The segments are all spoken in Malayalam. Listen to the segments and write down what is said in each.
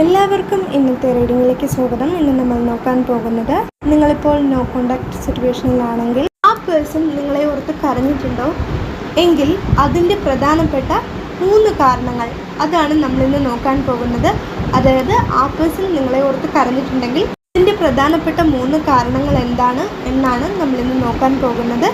എല്ലാവർക്കും ഇന്നത്തെ റീഡിങ്ങിലേക്ക് സ്വാഗതം. ഇന്ന് നമ്മൾ നോക്കാൻ പോകുന്നത് നിങ്ങളിപ്പോൾ നോ കോണ്ടാക്ട് സിറ്റുവേഷനിലാണെങ്കിൽ ആ പേഴ്സൺ നിങ്ങളെ ഓർത്ത് കരഞ്ഞിട്ടുണ്ടോ? എങ്കിൽ അതിന്റെ പ്രധാനപ്പെട്ട മൂന്ന് കാരണങ്ങൾ അതാണ് നമ്മളിന്ന് നോക്കാൻ പോകുന്നത്. അതായത് ആ പേഴ്സൺ നിങ്ങളെ ഓർത്ത് കരഞ്ഞിട്ടുണ്ടെങ്കിൽ അതിന്റെ പ്രധാനപ്പെട്ട മൂന്ന് കാരണങ്ങൾ എന്താണ് എന്നാണ് നമ്മളിന്ന് നോക്കാൻ പോകുന്നത്.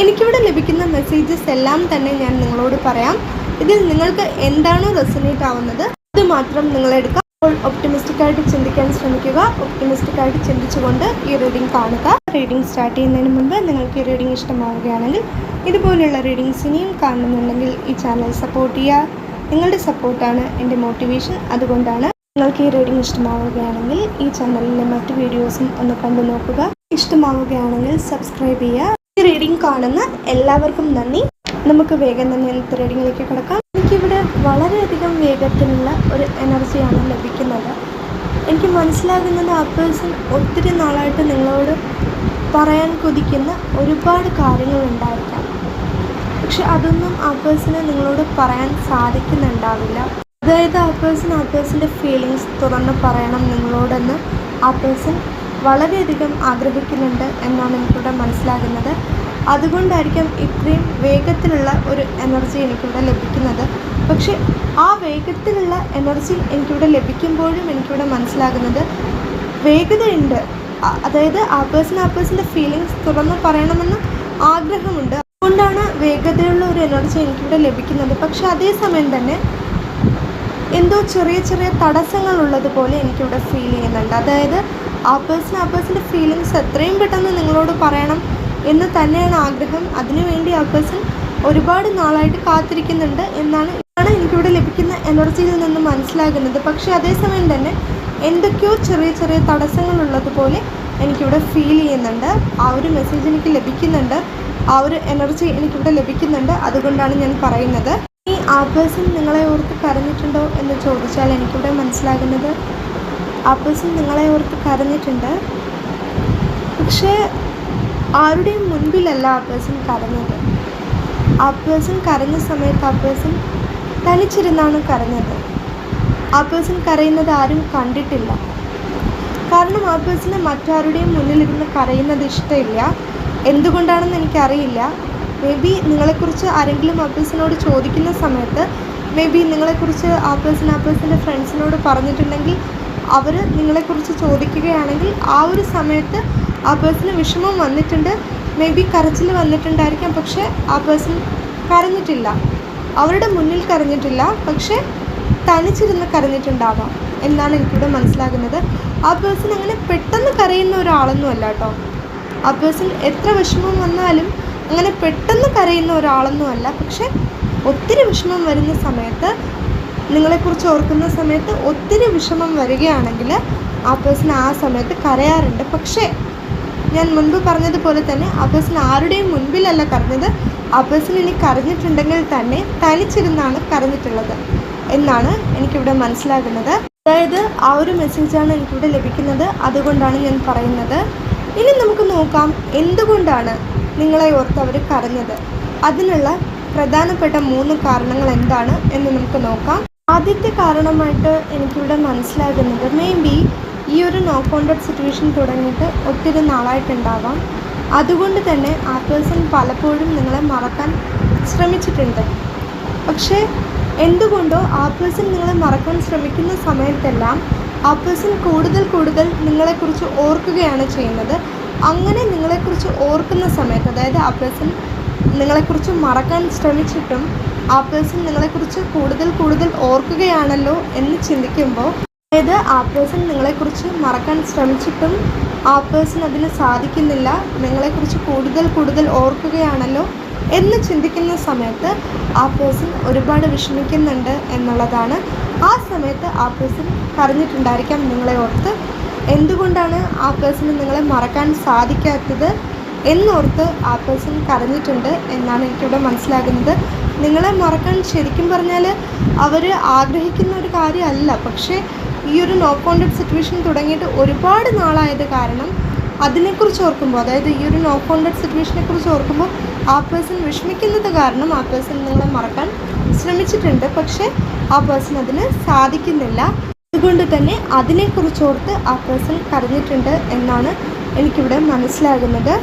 എനിക്കിവിടെ ലഭിക്കുന്ന മെസ്സേജസ് എല്ലാം തന്നെ ഞാൻ നിങ്ങളോട് പറയാം. ഇതിൽ നിങ്ങൾക്ക് എന്താണോ റെസനേറ്റ് ആവുന്നത് അത് മാത്രം നിങ്ങളെടുക്കാം അപ്പോൾ ഒപ്റ്റിമിസ്റ്റിക് ആയിട്ട് ചിന്തിക്കാൻ ശ്രമിക്കുക. ഒപ്റ്റിമിസ്റ്റിക് ആയിട്ട് ചിന്തിച്ചുകൊണ്ട് ഈ റീഡിംഗ് കാണുക. റീഡിംഗ് സ്റ്റാർട്ട് ചെയ്യുന്നതിന് മുമ്പ് നിങ്ങൾക്ക് ഈ റീഡിംഗ് ഇഷ്ടമാവുകയാണെങ്കിൽ ഇതുപോലെയുള്ള റീഡിങ്സ് ഇനിയും കാണുന്നുണ്ടെങ്കിൽ ഈ ചാനൽ സപ്പോർട്ട് ചെയ്യുക. നിങ്ങളുടെ സപ്പോർട്ടാണ് എന്റെ മോട്ടിവേഷൻ അതുകൊണ്ടാണ് നിങ്ങൾക്ക് ഈ റീഡിംഗ് ഇഷ്ടമാവുകയാണെങ്കിൽ ഈ ചാനലിലെ മറ്റു വീഡിയോസും ഒന്ന് കണ്ടു നോക്കുക. ഇഷ്ടമാവുകയാണെങ്കിൽ സബ്സ്ക്രൈബ് ചെയ്യുക. ഈ റീഡിംഗ് കാണുന്ന എല്ലാവർക്കും നന്ദി. നമുക്ക് വേഗം തന്നെ ത്രെഡിങ്ങിലേക്ക് കിടക്കാം. എനിക്കിവിടെ വളരെയധികം വേഗത്തിലുള്ള ഒരു എനർജിയാണ് ലഭിക്കുന്നത്. എനിക്ക് മനസ്സിലാകുന്നത് ആ പേഴ്സൺ ഒത്തിരി നാളായിട്ട് നിങ്ങളോട് പറയാൻ കൊതിക്കുന്ന ഒരുപാട് കാര്യങ്ങളുണ്ടായിരിക്കാം പക്ഷെ അതൊന്നും ആ പേഴ്സണ് നിങ്ങളോട് പറയാൻ സാധിക്കുന്നുണ്ടാവില്ല. അതായത് ആ പേഴ്സൺ ആ പേഴ്സന്റെ ഫീലിങ്സ് തുറന്ന് പറയണം നിങ്ങളോടെന്ന് ആ പേഴ്സൺ വളരെയധികം ആഗ്രഹിക്കുന്നുണ്ട് എന്നാണ് എനിക്കിവിടെ മനസ്സിലാകുന്നത്. അതുകൊണ്ടായിരിക്കാം ഇത്രയും വേഗത്തിലുള്ള ഒരു എനർജി എനിക്കിവിടെ ലഭിക്കുന്നത്. പക്ഷേ ആ വേഗത്തിലുള്ള എനർജി എനിക്കിവിടെ ലഭിക്കുമ്പോഴും എനിക്കിവിടെ മനസ്സിലാകുന്നത് വേഗതയുണ്ട്. അതായത് ആ പേഴ്സൺ ആ പേഴ്സന്റെ ഫീലിങ്സ് തുറന്ന് പറയണമെന്ന് ആഗ്രഹമുണ്ട്. അതുകൊണ്ടാണ് വേഗതയുള്ള ഒരു എനർജി എനിക്കിവിടെ ലഭിക്കുന്നത്. പക്ഷേ അതേസമയം തന്നെ എന്തോ ചെറിയ ചെറിയ തടസ്സങ്ങൾ ഉള്ളതുപോലെ എനിക്കിവിടെ ഫീൽ ചെയ്യുന്നുണ്ട്. അതായത് ആ പേഴ്സൺ ആ പേഴ്സന്റെ ഫീലിങ്സ് എത്രയും പെട്ടെന്ന് നിങ്ങളോട് പറയണം. എന്ന് തന്നെയാണ് ആഗ്രഹം. അതിനുവേണ്ടി ആ പേഴ്സൺ ഒരുപാട് നാളായിട്ട് കാത്തിരിക്കുന്നുണ്ട് എന്നാണ് ഇതാണ് എനിക്കിവിടെ ലഭിക്കുന്ന എനർജിയിൽ നിന്ന് മനസ്സിലാകുന്നത്. പക്ഷേ അതേസമയം തന്നെ എന്തൊക്കെയോ ചെറിയ ചെറിയ തടസ്സങ്ങളുള്ളതുപോലെ എനിക്കിവിടെ ഫീൽ ചെയ്യുന്നുണ്ട്. ആ ഒരു മെസ്സേജ് എനിക്ക് ലഭിക്കുന്നുണ്ട്. ആ ഒരു എനർജി എനിക്കിവിടെ ലഭിക്കുന്നുണ്ട്. അതുകൊണ്ടാണ് ഞാൻ പറയുന്നത്. ഈ ആ പേഴ്സൺ നിങ്ങളെ ഓർത്ത് കരഞ്ഞിട്ടുണ്ടോ എന്ന് ചോദിച്ചാൽ എനിക്കിവിടെ മനസ്സിലാകുന്നത് ആ പേഴ്സൺ നിങ്ങളെ ഓർത്ത് കരഞ്ഞിട്ടുണ്ട്. പക്ഷേ ആരുടെയും മുൻപിലല്ല ആ പേഴ്സൺ കരഞ്ഞത്. ആ പേഴ്സൺ കരഞ്ഞ സമയത്ത് ആ പേഴ്സൺ തനിച്ചിരുന്നാണ് കരഞ്ഞത്. ആ പേഴ്സൺ കരയുന്നത് ആരും കണ്ടിട്ടില്ല. കാരണം ആ പേഴ്സണ് മറ്റാരുടെയും മുന്നിലിരുന്ന് കരയുന്നത് ഇഷ്ടമില്ല. എന്തുകൊണ്ടാണെന്ന് എനിക്കറിയില്ല. മേ ബി നിങ്ങളെക്കുറിച്ച് ആരെങ്കിലും ആ പേഴ്സണോട് ചോദിക്കുന്ന സമയത്ത് മേ ബി നിങ്ങളെക്കുറിച്ച് ആ പേഴ്സൺ ആ പേഴ്സന്റെ ഫ്രണ്ട്സിനോട് പറഞ്ഞിട്ടുണ്ടെങ്കിൽ അവർ നിങ്ങളെക്കുറിച്ച് ചോദിക്കുകയാണെങ്കിൽ ആ ഒരു സമയത്ത് ആ പേഴ്സണ് വിഷമം വന്നിട്ടുണ്ട്. മേ ബി കരച്ചിൽ വന്നിട്ടുണ്ടായിരിക്കാം. പക്ഷേ ആ പേഴ്സൺ കരഞ്ഞിട്ടില്ല. അവരുടെ മുന്നിൽ കരഞ്ഞിട്ടില്ല. പക്ഷേ തനിച്ചിരുന്ന് കരഞ്ഞിട്ടുണ്ടാവാം എന്നാണ് എനിക്കിവിടെ മനസ്സിലാകുന്നത്. ആ പേഴ്സൺ അങ്ങനെ പെട്ടെന്ന് കരയുന്ന ഒരാളൊന്നും അല്ല കേട്ടോ. ആ പേഴ്സൺ എത്ര വിഷമം വന്നാലും അങ്ങനെ പെട്ടെന്ന് കരയുന്ന ഒരാളൊന്നും അല്ല. പക്ഷെ ഒത്തിരി വിഷമം വരുന്ന സമയത്ത് നിങ്ങളെക്കുറിച്ച് ഓർക്കുന്ന സമയത്ത് ഒത്തിരി വിഷമം വരികയാണെങ്കിൽ ആ പേഴ്സൺ ആ സമയത്ത് കരയാറുണ്ട്. പക്ഷേ ഞാൻ മുൻപ് പറഞ്ഞതുപോലെ തന്നെ ആ ആരുടെയും മുൻപിലല്ല കരഞ്ഞത്. ആ ഇനി കരഞ്ഞിട്ടുണ്ടെങ്കിൽ തന്നെ തനിച്ചിരുന്നാണ് കരഞ്ഞിട്ടുള്ളത് എന്നാണ് എനിക്കിവിടെ മനസ്സിലാകുന്നത്. അതായത് ആ ഒരു മെസ്സേജാണ് എനിക്കിവിടെ ലഭിക്കുന്നത്. അതുകൊണ്ടാണ് ഞാൻ പറയുന്നത്. ഇനി നമുക്ക് നോക്കാം എന്തുകൊണ്ടാണ് നിങ്ങളെ ഓർത്ത് അവർ കരഞ്ഞത്. അതിനുള്ള പ്രധാനപ്പെട്ട മൂന്ന് കാരണങ്ങൾ എന്താണ് എന്ന് നമുക്ക് നോക്കാം. ആദ്യത്തെ കാരണമായിട്ട് എനിക്കിവിടെ മനസ്സിലാകുന്നത് മേ ബി ഈ ഒരു നോ കോണ്ടക്ട് സിറ്റുവേഷൻ തുടങ്ങിയിട്ട് ഒത്തിരി നാളായിട്ടുണ്ടാവാം. അതുകൊണ്ട് തന്നെ ആ പേഴ്സൺ പലപ്പോഴും നിങ്ങളെ മറക്കാൻ ശ്രമിച്ചിട്ടുണ്ട്. പക്ഷേ എന്തുകൊണ്ടോ ആ പേഴ്സൺ നിങ്ങളെ മറക്കാൻ ശ്രമിക്കുന്ന സമയത്തെല്ലാം ആ പേഴ്സൺ കൂടുതൽ കൂടുതൽ നിങ്ങളെക്കുറിച്ച് ഓർക്കുകയാണ് ചെയ്യുന്നത്. അങ്ങനെ നിങ്ങളെക്കുറിച്ച് ഓർക്കുന്ന സമയത്ത് അതായത് ആ പേഴ്സൺ നിങ്ങളെക്കുറിച്ച് മറക്കാൻ ശ്രമിച്ചിട്ടും ആ പേഴ്സൺ നിങ്ങളെക്കുറിച്ച് കൂടുതൽ കൂടുതൽ ഓർക്കുകയാണല്ലോ എന്ന് ചിന്തിക്കുമ്പോൾ അതായത് ആ പേഴ്സൺ നിങ്ങളെക്കുറിച്ച് മറക്കാൻ ശ്രമിച്ചിട്ടും ആ പേഴ്സൺ അതിന് സാധിക്കുന്നില്ല നിങ്ങളെക്കുറിച്ച് കൂടുതൽ കൂടുതൽ ഓർക്കുകയാണല്ലോ എന്ന് ചിന്തിക്കുന്ന സമയത്ത് ആ പേഴ്സൺ ഒരുപാട് വിഷമിക്കുന്നുണ്ട് എന്നുള്ളതാണ്. ആ സമയത്ത് ആ പേഴ്സൺ കരഞ്ഞിട്ടുണ്ടായിരിക്കാം നിങ്ങളെ ഓർത്ത്. എന്തുകൊണ്ടാണ് ആ പേഴ്സണ് നിങ്ങളെ മറക്കാൻ സാധിക്കാത്തത് എന്നോർത്ത് ആ പേഴ്സൺ കരഞ്ഞിട്ടുണ്ട് എന്നാണ് എനിക്കിവിടെ മനസ്സിലാകുന്നത്. നിങ്ങളെ മറക്കാൻ ശരിക്കും പറഞ്ഞാൽ അവർ ആഗ്രഹിക്കുന്ന ഒരു കാര്യമല്ല. പക്ഷേ ഈ ഒരു നോ കോണ്ടക്ട് സിറ്റുവേഷൻ തുടങ്ങിയിട്ട് ഒരുപാട് നാളായത് കാരണം അതിനെക്കുറിച്ച് ഓർക്കുമ്പോൾ അതായത് ഈ ഒരു നോ കോണ്ടക്ട് സിറ്റുവേഷനെ കുറിച്ച് ഓർക്കുമ്പോൾ ആ പേഴ്സൺ വിഷമിക്കുന്നത് കാരണം ആ പേഴ്സൺ നിങ്ങളെ മറക്കാൻ ശ്രമിച്ചിട്ടുണ്ട്. പക്ഷേ ആ പേഴ്സൺ അതിന് സാധിക്കുന്നില്ല. അതുകൊണ്ട് തന്നെ അതിനെക്കുറിച്ച് ഓർത്ത് ആ പേഴ്സൺ കരഞ്ഞിട്ടുണ്ട് എന്നാണ് എനിക്കിവിടെ മനസ്സിലാകുന്നത്.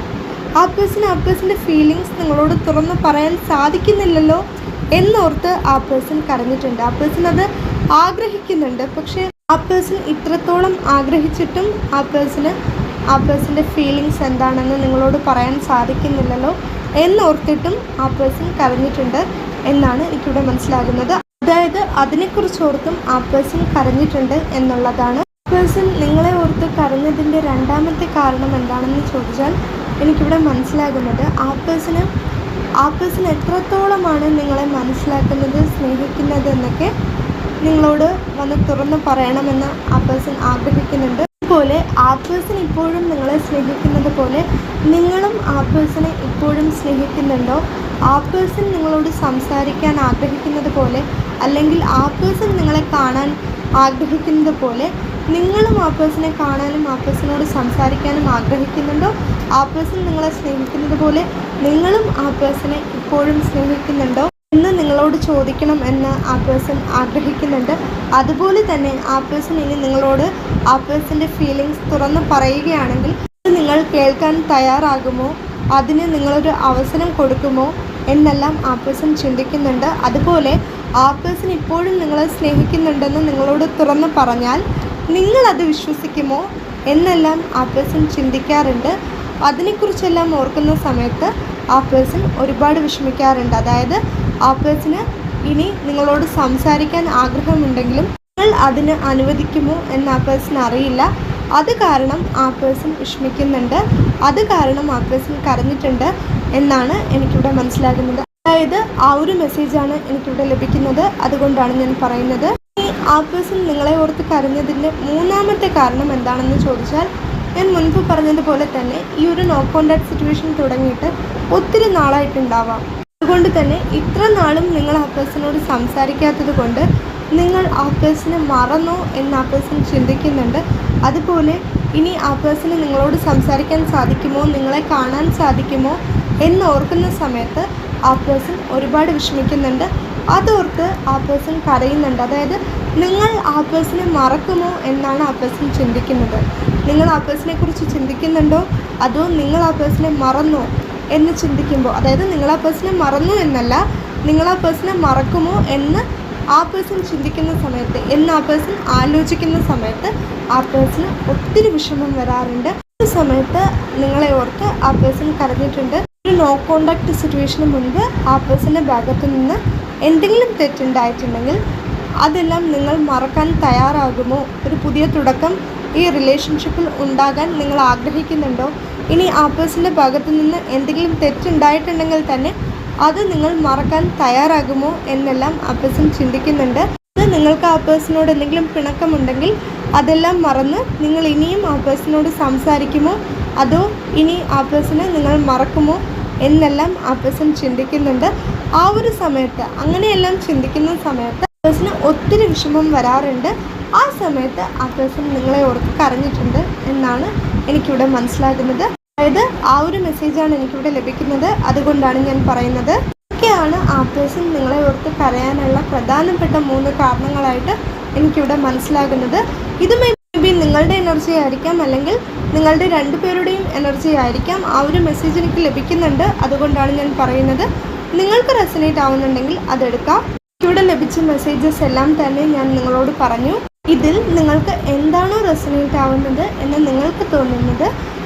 ആ പേഴ്സൺ ആ പേഴ്സന്റെ ഫീലിങ്സ് നിങ്ങളോട് തുറന്ന് പറയാൻ സാധിക്കുന്നില്ലല്ലോ എന്നോർത്ത് ആ പേഴ്സൺ കരഞ്ഞിട്ടുണ്ട്. ആ പേഴ്സൺ അത് ആഗ്രഹിക്കുന്നുണ്ട്. പക്ഷേ ആ പേഴ്സൺ ഇത്രത്തോളം ആഗ്രഹിച്ചിട്ടും ആ പേഴ്സണ് ആ പേഴ്സന്റെ ഫീലിങ്സ് എന്താണെന്ന് നിങ്ങളോട് പറയാൻ സാധിക്കുന്നില്ലല്ലോ എന്നോർത്തിട്ടും ആ പേഴ്സൺ കരഞ്ഞിട്ടുണ്ട് എന്നാണ് എനിക്കിവിടെ മനസ്സിലാകുന്നത്. അതായത് അതിനെക്കുറിച്ചോർത്തും ആ പേഴ്സൺ കരഞ്ഞിട്ടുണ്ട് എന്നുള്ളതാണ്. പേഴ്സൺ നിങ്ങളെ ഓർത്ത് കരഞ്ഞതിന്റെ രണ്ടാമത്തെ കാരണം എന്താണെന്ന് ചോദിച്ചാൽ എനിക്കിവിടെ മനസ്സിലാകുന്നത് ആ പേഴ്സണ് ആ പേഴ്സൺ എത്രത്തോളമാണ് നിങ്ങളെ മനസ്സിലാക്കുന്നത് സ്നേഹിക്കുന്നത് എന്നൊക്കെ നിങ്ങളോട് വന്ന് തുറന്ന് പറയണമെന്ന് ആ പേഴ്സൺ ആഗ്രഹിക്കുന്നുണ്ട്. അതുപോലെ ആ പേഴ്സൺ ഇപ്പോഴും നിങ്ങളെ സ്നേഹിക്കുന്നത് പോലെ നിങ്ങളും ആ പേഴ്സണെ ഇപ്പോഴും സ്നേഹിക്കുന്നുണ്ടോ? ആ പേഴ്സൺ നിങ്ങളോട് സംസാരിക്കാൻ ആഗ്രഹിക്കുന്നത് പോലെ അല്ലെങ്കിൽ ആ പേഴ്സൺ നിങ്ങളെ കാണാൻ ആഗ്രഹിക്കുന്നത് പോലെ നിങ്ങളും ആ പേഴ്സണെ കാണാനും ആ പേഴ്സണോട് സംസാരിക്കാനും ആഗ്രഹിക്കുന്നുണ്ടോ? ആ പേഴ്സൺ നിങ്ങളെ സ്നേഹിക്കുന്നത് പോലെ നിങ്ങളും ആ പേഴ്സണെ ഇപ്പോഴും സ്നേഹിക്കുന്നുണ്ടോ? നിങ്ങളോട് ചോദിക്കണം എന്ന് ആ പേഴ്സൺ ആഗ്രഹിക്കുന്നുണ്ട്. അതുപോലെ തന്നെ ആ പേഴ്സൺ ഇനി നിങ്ങളോട് ആ പേഴ്സന്റെ ഫീലിങ്സ് തുറന്ന് പറയുകയാണെങ്കിൽ നിങ്ങൾ കേൾക്കാൻ തയ്യാറാകുമോ? അതിന് നിങ്ങളൊരു അവസരം കൊടുക്കുമോ? എന്നെല്ലാം ആ പേഴ്സൺ ചിന്തിക്കുന്നുണ്ട്. അതുപോലെ ആ പേഴ്സൺ ഇപ്പോഴും നിങ്ങളെ സ്നേഹിക്കുന്നുണ്ടെന്ന് നിങ്ങളോട് തുറന്ന് പറഞ്ഞാൽ നിങ്ങളത് വിശ്വസിക്കുമോ? എന്നെല്ലാം ആ പേഴ്സൺ ചിന്തിക്കാറുണ്ട്. അതിനെക്കുറിച്ചെല്ലാം ഓർക്കുന്ന സമയത്ത് ആ പേഴ്സൺ ഒരുപാട് വിഷമിക്കാറുണ്ട്. അതായത് പേഴ്സണ് ഇനി നിങ്ങളോട് സംസാരിക്കാൻ ആഗ്രഹമുണ്ടെങ്കിലും നിങ്ങൾ അതിന് അനുവദിക്കുമോ എന്ന് ആ പേഴ്സൺ അറിയില്ല. അത് കാരണം ആ പേഴ്സൺ വിഷമിക്കുന്നുണ്ട്. അത് കാരണം ആ പേഴ്സൺ കരഞ്ഞിട്ടുണ്ട് എന്നാണ് എനിക്കിവിടെ മനസ്സിലാകുന്നത്. അതായത് ആ ഒരു മെസ്സേജാണ് എനിക്കിവിടെ ലഭിക്കുന്നത്. അതുകൊണ്ടാണ് ഞാൻ പറയുന്നത്. ഈ ആ പേഴ്സൺ നിങ്ങളെ ഓർത്ത് കരഞ്ഞതിന്റെ മൂന്നാമത്തെ കാരണം എന്താണെന്ന് ചോദിച്ചാൽ ഞാൻ മുൻപ് പറഞ്ഞതുപോലെ തന്നെ ഈ ഒരു നോ കോണ്ടാക്ട് സിറ്റുവേഷൻ തുടങ്ങിയിട്ട് ഒത്തിരി നാളായിട്ടുണ്ടാവാം. അതുകൊണ്ട് തന്നെ ഇത്ര നാളും നിങ്ങൾ ആ പേഴ്സണോട് സംസാരിക്കാത്തത് കൊണ്ട് നിങ്ങൾ ആ പേഴ്സണെ മറന്നോ എന്ന് ആ പേഴ്സൺ ചിന്തിക്കുന്നുണ്ട്. അതുപോലെ ഇനി ആ പേഴ്സണ് നിങ്ങളോട് സംസാരിക്കാൻ സാധിക്കുമോ നിങ്ങളെ കാണാൻ സാധിക്കുമോ എന്ന് ഓർക്കുന്ന സമയത്ത് ആ പേഴ്സൺ ഒരുപാട് വിഷമിക്കുന്നുണ്ട്. അതോർത്ത് ആ പേഴ്സൺ കരയുന്നുണ്ട്. അതായത് നിങ്ങൾ ആ പേഴ്സണെ മറക്കുമോ എന്നാണ് ആ പേഴ്സൺ ചിന്തിക്കുന്നത്. നിങ്ങൾ ആ പേഴ്സണെ കുറിച്ച് ചിന്തിക്കുന്നുണ്ടോ? അതോ നിങ്ങൾ ആ പേഴ്സണെ മറന്നോ എന്ന് ചിന്തിക്കുമ്പോൾ അതായത് നിങ്ങൾ ആ പേഴ്സണെ മറന്നു എന്നല്ല നിങ്ങൾ ആ പേഴ്സണെ മറക്കുമോ എന്ന് ആ പേഴ്സൺ ചിന്തിക്കുന്ന സമയത്ത് എന്ന് ആ പേഴ്സൺ ആലോചിക്കുന്ന സമയത്ത് ആ പേഴ്സണ് ഒത്തിരി വിഷമം വരാറുണ്ട്. ഈ സമയത്ത് നിങ്ങളെ ഓർത്ത് ആ പേഴ്സൺ കരഞ്ഞിട്ടുണ്ട്. ഒരു നോ കോണ്ടാക്ട് സിറ്റുവേഷന് മുൻപ് ആ പേഴ്സന്റെ ഭാഗത്തു നിന്ന് എന്തെങ്കിലും തെറ്റുണ്ടായിട്ടുണ്ടെങ്കിൽ അതെല്ലാം നിങ്ങൾ മറക്കാൻ തയ്യാറാകുമോ? ഒരു പുതിയ തുടക്കം ഈ റിലേഷൻഷിപ്പിൽ ഉണ്ടാകാൻ നിങ്ങൾ ആഗ്രഹിക്കുന്നുണ്ടോ? ഇനി ആ പേഴ്സന്റെ ഭാഗത്തു നിന്ന് എന്തെങ്കിലും തെറ്റുണ്ടായിട്ടുണ്ടെങ്കിൽ തന്നെ അത് നിങ്ങൾ മറക്കാൻ തയ്യാറാകുമോ എന്നെല്ലാം ആ പേഴ്സൺ ചിന്തിക്കുന്നുണ്ട്. അത് നിങ്ങൾക്ക് ആ പേഴ്സണോട് എന്തെങ്കിലും പിണക്കമുണ്ടെങ്കിൽ അതെല്ലാം മറന്ന് നിങ്ങൾ ഇനിയും ആ പേഴ്സണോട് സംസാരിക്കുമോ? അതോ ഇനി ആ പേഴ്സണെ നിങ്ങൾ മറക്കുമോ എന്നെല്ലാം ആ പേഴ്സൺ ചിന്തിക്കുന്നുണ്ട്. ആ ഒരു സമയത്ത് അങ്ങനെയെല്ലാം ചിന്തിക്കുന്ന സമയത്ത് പേഴ്സണ് ഒത്തിരി വിഷമം വരാറുണ്ട്. ആ സമയത്ത് ആ പേഴ്സൺ നിങ്ങളെ ഓർത്ത് കരഞ്ഞിട്ടുണ്ട് എന്നാണ് എനിക്കിവിടെ മനസ്സിലാകുന്നത്. അതായത് ആ ഒരു മെസ്സേജാണ് എനിക്കിവിടെ ലഭിക്കുന്നത്. അതുകൊണ്ടാണ് ഞാൻ പറയുന്നത്. ഇതൊക്കെയാണ് ആ പേഴ്സൺ നിങ്ങളെ ഓർത്ത് കരയാനുള്ള പ്രധാനപ്പെട്ട മൂന്ന് കാരണങ്ങളായിട്ട് എനിക്കിവിടെ മനസ്സിലാകുന്നത്. ഇത് മേ ബി നിങ്ങളുടെ എനർജി ആയിരിക്കാം. അല്ലെങ്കിൽ നിങ്ങളുടെ രണ്ടുപേരുടെയും എനർജി ആയിരിക്കാം. ആ ഒരു മെസ്സേജ് എനിക്ക് ലഭിക്കുന്നുണ്ട്. അതുകൊണ്ടാണ് ഞാൻ പറയുന്നത്. നിങ്ങൾക്ക് റെസനേറ്റ് ആവുന്നുണ്ടെങ്കിൽ അതെടുക്കാം. ഇവിടെ ലഭിച്ച മെസ്സേജസ് എല്ലാം തന്നെ ഞാൻ നിങ്ങളോട് പറഞ്ഞു. ഇതിൽ നിങ്ങൾക്ക് എന്താണോ റെസനേറ്റ് ആവുന്നത് എന്ന് നിങ്ങൾക്ക് തോന്നുന്നത്.